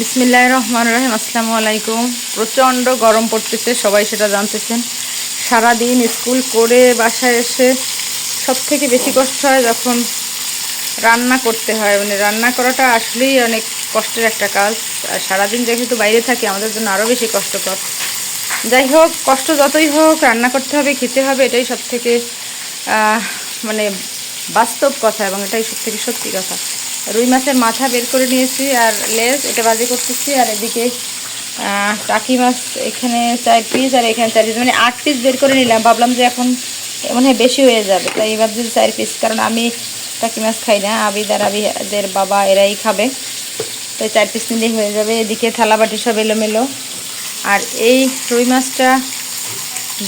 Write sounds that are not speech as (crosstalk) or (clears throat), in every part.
বিসমিল্লাহ রহমান রহিম। আসসালামু আলাইকুম প্রচণ্ড গরম পড়তেছে, সবাই সেটা জানতেছেন। সারাদিন স্কুল করে বাসায় এসে সব থেকে বেশি কষ্ট হয় যখন রান্না করতে হয়। মানে রান্না করাটা আসলেই অনেক কষ্টের একটা কাজ। আর সারাদিন যেহেতু বাইরে থাকি, আমাদের জন্য আরও বেশি কষ্টকর। যাই হোক, কষ্ট যতই হোক, রান্না করতে হবে, খেতে হবে, এটাই সব থেকে মানে বাস্তব কথা এবং এটাই সব থেকে সত্যি কথা। রুই মাছের মাথা বের করে নিয়েছি আর লেজ, এটা বাজে করতেছি। আর এদিকে টাকি মাছ এখানে চার পিস আর এখানে চার পিস মানে আট পিস বের করে নিলাম। ভাবলাম যে এখন মনে হয় বেশি হয়ে যাবে। তাই এবার যদি চার পিস কারণ আমি টাকি মাছ খাই না। আবিদ আর আবিদের বাবা এরাই খাবে। তাই চার পিস নিলেই হয়ে যাবে। এদিকে থালাবাটি সব এলোমেলো। আর এই রুই মাছটা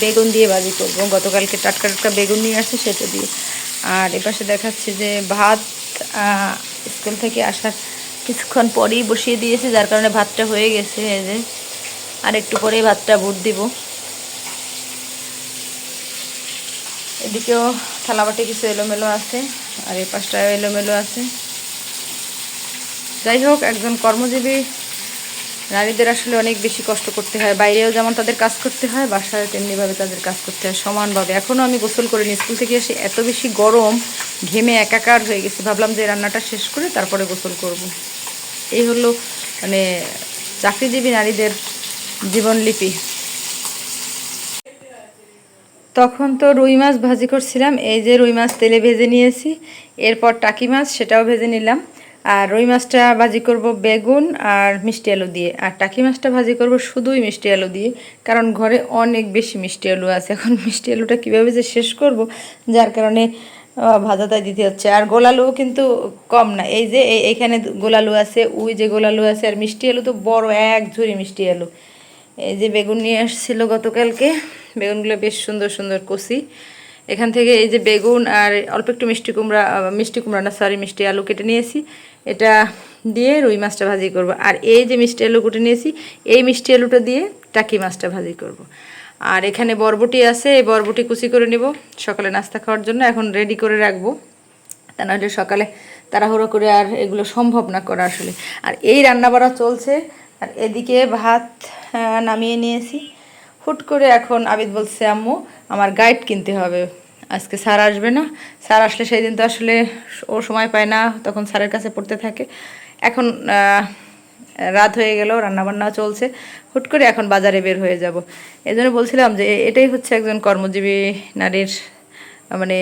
বেগুন দিয়ে ভাজি করব। গতকালকে টাটকা টাটকা বেগুন নিয়ে আসছে সেটা দিয়ে। আর এপাশে দেখাচ্ছি যে ভাত স্কুল থেকে আসার কিছুক্ষণ পরেই বসিয়ে দিয়েছে, যার কারণে ভাতটা হয়ে গেছে। এই যে, আর একটু পরেই ভাতটা ভোট দিব। এদিকেও থালাবাটি কিছু এলোমেলো আছে, আর এই পাশটাও এলোমেলো আছে। যাই হোক, একজন কর্মজীবী নারীদের আসলে অনেক বেশি কষ্ট করতে হয়। বাইরেও যেমন তাদের কাজ করতে হয় বাসায় তেমনিভাবে তাদের কাজ করতে হয় সমানভাবে। এখনও আমি গোসল করিনি। স্কুল থেকে এসে এত বেশি গরম, ঘেমে একাকার হয়ে গেছে। ভাবলাম যে রান্নাটা শেষ করে তারপরে গোসল করব। এই হলো মানে চাকরিজীবী নারীদের জীবনলিপি তখন তো রুই মাছ ভাজি করছিলাম। এই যে রুই মাছ তেলে ভেজে নিয়েছি। এরপর টাকি মাছ, সেটাও ভেজে নিলাম। আর রুই মাছটা ভাজি করব বেগুন আর মিষ্টি আলু দিয়ে। আর টাকি মাছটা ভাজি করব শুধুই মিষ্টি আলু দিয়ে, কারণ ঘরে অনেক বেশি মিষ্টি আলু আছে। (laughs) এখন মিষ্টি আলুটা কীভাবে যে শেষ করব, যার কারণে ভাজাটাই দিতে হচ্ছে। আর গোলালু কিন্তু কম না। এই যে এই- এইখানে গোলালু আছে, ওই যে গোলালু আছে, আর মিষ্টি আলু তো বড় এক ঝুড়ি মিষ্টি আলু। এই যে বেগুন নিয়ে আসছিল গতকালকে, বেগুনগুলো বেশ সুন্দর সুন্দর কষি। এখান থেকে এই যে বেগুন আর অল্প একটু মিষ্টি কুমড়া মিষ্টি কুমড়া না সরি মিষ্টি আলু কেটে নিয়েছি। এটা দিয়ে রুই মাছটা ভাজি করব। আর এই যে মিষ্টি আলু কুটে নিয়েছি, এই মিষ্টি আলুটা দিয়ে টাকি মাছটা ভাজি করব। আর এখানে বরবটি আছে, এই বরবটি কুচি করে নিব। সকালে নাস্তা খাওয়ার জন্য এখন রেডি করে রাখব। তা নাহলে সকালে তাড়াহুড়ো করে আর এগুলো সম্ভব না করা আসলে। আর এই রান্না বাড়া চলছে। আর এদিকে ভাত নামিয়ে নিয়েছি। হুট করে এখন আবিদ বলছে, আম্মু, আমার গাইড কিনতে হবে। আজকে স্যার আসবে না। স্যার আসলে সেই দিন তো আসলে ও সময় পায় না, তখন স্যারের কাছে পড়তে থাকে। এখন রাত হয়ে গেল, রান্নাবান্না চলছে। হুট করে এখন বাজারে বের হয়ে যাব। এই জন্য বলছিলাম যে এটাই হচ্ছে একজন কর্মজীবী নারীর মানে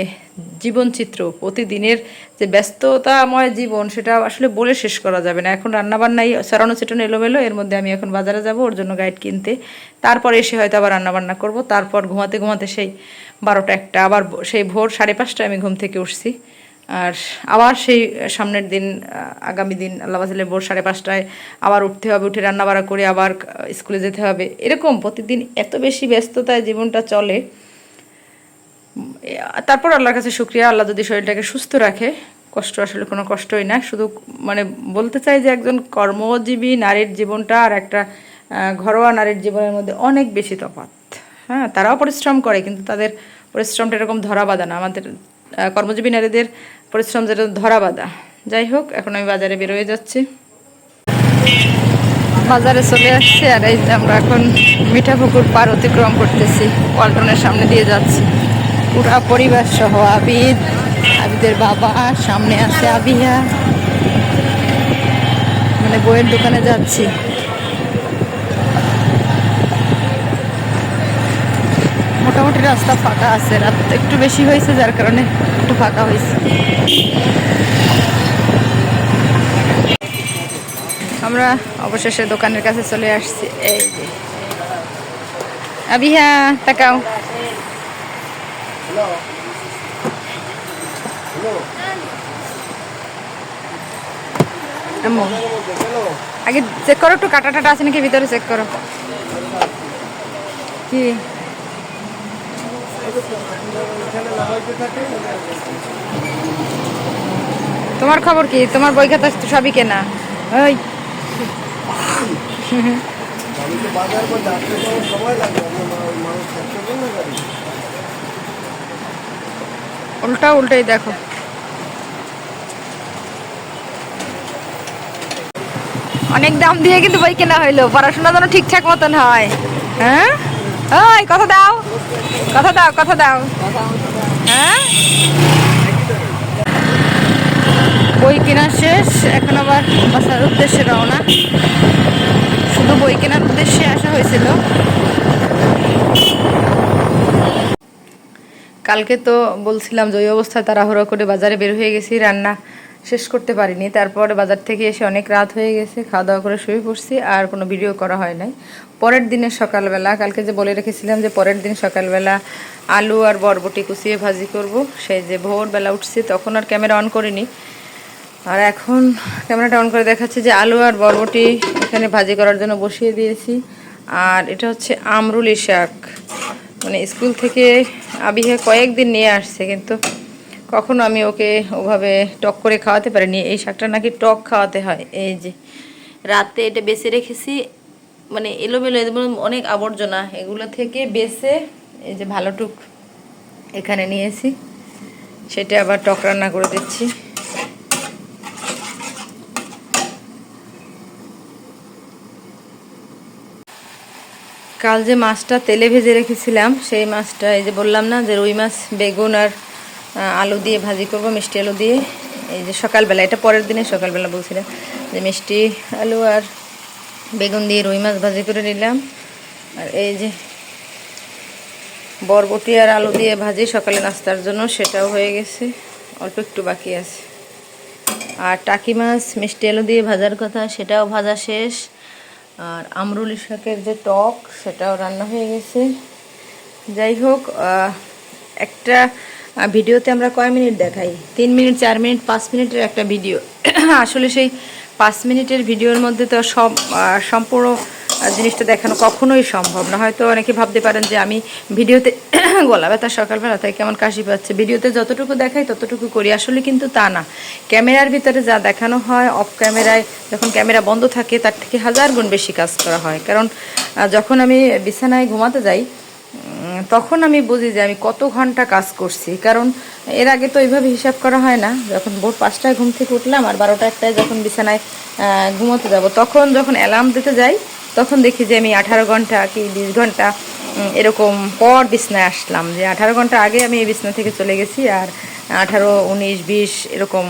জীবনচিত্র, প্রতিদিনের যে ব্যস্ততাময় জীবন, সেটা আসলে বলে শেষ করা যাবে না। এখন রান্নাবান্নাই সরানো চেটানো এলোমেলো, এর মধ্যে আমি এখন বাজারে যাব, ওর জন্য গাইড কিনতে। তারপরে এসে হয়তো আবার রান্নাবান্না করব। তারপর ঘুমাতে ঘুমাতে সেই বারোটা একটা, আবার সেই ভোর সাড়ে পাঁচটায় আমি ঘুম থেকে উঠছি। আর আবার সেই সামনের দিন আগামী দিন, আল্লাহ ভোর সাড়ে পাঁচটায় আবার উঠতে হবে, উঠে রান্নাবাড়া করে আবার স্কুলে যেতে হবে। এরকম প্রতিদিন এত বেশি ব্যস্ততায় জীবনটা চলে। তারপর আল্লাহর কাছে শুক্রিয়া, আল্লাহ যদি শরীরটাকে সুস্থ রাখে, কষ্ট আসলে কোনো কষ্টই না। শুধু মানে বলতে চাই যে একজন কর্মজীবী নারীর জীবনটা আর একটা ঘরোয়া নারীর জীবনের মধ্যে অনেক বেশি তফাৎ। হ্যাঁ তারাও পরিশ্রম করে কিন্তু তাদের পরিশ্রমটা এরকম ধরা বাঁধা না। আমাদের কর্মজীবী নারীদের পরিশ্রম যেটা ধরা বাঁধা। যাই হোক, এখন আমি বাজারে বেরোয় যাচ্ছি। বাজারে চলে আসছে আর এই আমরা এখন মিঠাপুকুর পার অতিক্রম করতেছি। পল্টনের সামনে দিয়ে যাচ্ছি। পুরা পরিবার সহ আবিদ, আবিদের বাবা, সামনে আছে আবিহা মানে বইয়ের দোকানে যাচ্ছি। মোটামুটি রাস্তা ফাঁকা আছে, রাত একটু বেশি হয়েছে, যার কারণে একটু ফাঁকা হয়েছে। আমরা অবশেষে দোকানের কাছে চলে আসছি। এই যে। আবিহা তাকাও। আগে চেক করো, একটু কাটা টাটা আছে নাকি ভিতরে চেক করো। কি? তোমার খবর কি? তোমার বই খাতা সবই কেনা। ওই। বাজার সময় উল্টা উল্টাই দেখো। অনেক দাম দিয়ে কিন্তু বই কেনা হইল পড়াশোনা যেন ঠিকঠাক মতন হয়। হ্যাঁ? ওই কথা দাও। কথা দাও কথা দাও। হ্যাঁ? বই কেনা শেষ এখন আবার বাসার উদ্দেশ্যে রওনা। শুধু বই কেনার উদ্দেশ্যে আসা হয়েছিল। কালকে তো বলছিলাম যে ওই অবস্থায় তাড়াহুড়ো করে বাজারে বের হয়ে গেছি, রান্না শেষ করতে পারিনি। তারপরে বাজার থেকে এসে অনেক রাত হয়ে গেছে খাওয়া দাওয়া করে শুয়ে পড়ছি, আর কোনো ভিডিও করা হয় নাই। পরের দিনের সকালবেলা, কালকে যে বলে রেখেছিলাম যে পরের দিন সকালবেলা আলু আর বরবটি কুচিয়ে ভাজি করব, সেই যে ভোরবেলা উঠছি, তখন আর ক্যামেরা অন করিনি। আর এখন ক্যামেরাটা অন করে দেখাচ্ছে যে আলু আর বরবটি এখানে ভাজি করার জন্য বসিয়ে দিয়েছি। আর এটা হচ্ছে আমরুলি শাক। মানে স্কুল থেকে আবিহা কয়েকদিন নিয়ে আসছে, কিন্তু কখনো আমি ওকে ওভাবে টক করে খাওয়াতে পারিনি। এই শাকটা নাকি টক খাওয়াতে হয়, এই যে। রাতে এটা বেছে রেখেছি মানে এলোমেলো অনেক আবর্জনা, এগুলো থেকে বেছে এই যে ভালোটুক এখানে নিয়েছি। সেটা আবার টক রান্না করে দিচ্ছি। কাল যে মাছটা তেলে ভেজে রেখেছিলাম, সেই মাছটা এই যে বললাম না যে রুই মাছ, বেগুন আর আলু দিয়ে ভাজি করব, মিষ্টি আলু দিয়ে। এই যে সকালবেলা, এটা পরের দিনে সকালবেলা বলছিলাম যে মিষ্টি আলু আর বেগুন দিয়ে রুই মাছ ভাজি করে নিলাম। আর এই যে বরবটি আর আলু দিয়ে ভাজি সকালে নাস্তার জন্য, সেটাও হয়ে গেছে। অল্প একটু বাকি আছে। আর টাকি মাছ, মিষ্টি আলু দিয়ে ভাজার কথা, সেটাও ভাজা শেষ। আর আমরুলি শাকের যে টক, সেটাও রান্না হয়ে গেছে। যাই হোক একটা ভিডিওতে আমরা কয় মিনিট দেখাই? তিন মিনিট, চার মিনিট, পাঁচ মিনিটের একটা ভিডিও। (clears throat) আসলে সেই পাঁচ মিনিটের ভিডিওর মধ্যে তো সব সম্পূর্ণ জিনিসটা দেখানো কখনোই সম্ভব না। হয়তো অনেকে ভাবতে পারেন যে আমি ভিডিওতে (coughs) গলা ব্যথা, সকালবেলা তাই কেমন কাশি পাচ্ছে। ভিডিওতে যতটুকু দেখাই ততটুকু করি। আসলে কিন্তু তা না। ক্যামেরার ভিতরে যা দেখানো হয় অফ ক্যামেরায় যখন ক্যামেরা বন্ধ থাকে, তার থেকে হাজার গুণ বেশি কাজ করা হয়। কারণ যখন আমি বিছানায় ঘুমাতে যাই তখন আমি বুঝি যে আমি কত ঘণ্টা কাজ করছি। কারণ, এর আগে তো এইভাবে হিসাব করা হয় না। যখন ভোর পাঁচটায় ঘুম থেকে উঠলাম আর বারোটা একটায় যখন বিছানায় ঘুমোতে যাব, তখন যখন অ্যালার্ম দিতে যাই তখন দেখি যে আমি আঠারো ঘণ্টা কি বিশ ঘণ্টা এরকম পর বিছনায় আসলাম। যে আঠারো ঘণ্টা আগে আমি এই বিছনা থেকে চলে গেছি আর আঠারো, উনিশ, বিশ এরকম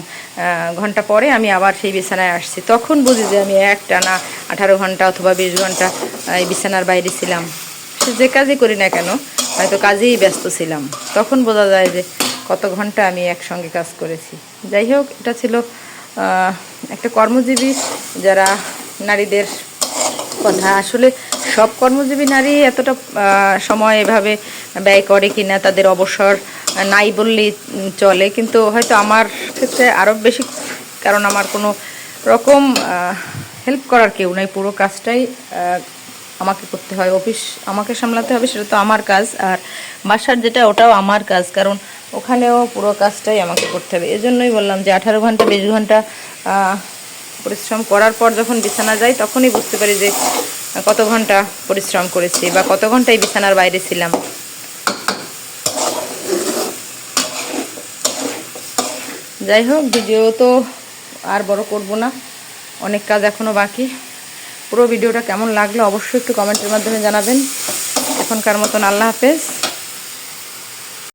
ঘণ্টা পরে আমি আবার সেই বিছানায় আসছি। তখন বুঝি যে আমি একটা না আঠারো ঘণ্টা অথবা বিশ ঘণ্টা এই বিছানার বাইরে ছিলাম। সে যে কাজই করি না কেন, হয়তো কাজেই ব্যস্ত ছিলাম। তখন বোঝা যায় যে কত ঘণ্টা আমি একসঙ্গে কাজ করেছি। যাই হোক, এটা ছিল একটা কর্মজীবী যারা নারীদের কথা। আসলে সব কর্মজীবী নারী এতটা সময় এভাবে ব্যয় করে কিনা তাদের অবসর নাই বললেই চলে। কিন্তু হয়তো আমার ক্ষেত্রে আরও বেশি, কারণ আমার কোনো রকম হেল্প করার কেউ নাই। পুরো কাজটাই আমাকে করতে হয়। অফিস আমাকে সামলাতে হবে সেটা তো আমার কাজ। আর বাসার যেটা, ওটাও আমার কাজ। কারণ ওখানেও পুরো কাজটাই আমাকে করতে হবে। এজন্যই বললাম যে আঠারো ঘণ্টা, বিশ ঘণ্টা পরিশ্রম করার পর যখন বিছানা যাই, তখনই বুঝতে পারি যে, কত ঘণ্টা পরিশ্রম করেছি বা কত ঘণ্টা এই বিছানার বাইরে ছিলাম। যাই হোক, ভিডিও তো আর বড় করব না। অনেক কাজ এখনও বাকি। পুরো ভিডিওটা কেমন লাগল অবশ্যই একটু কমেন্টের মাধ্যমে জানাবেন। এখনকার মতন আল্লাহ হাফেজ।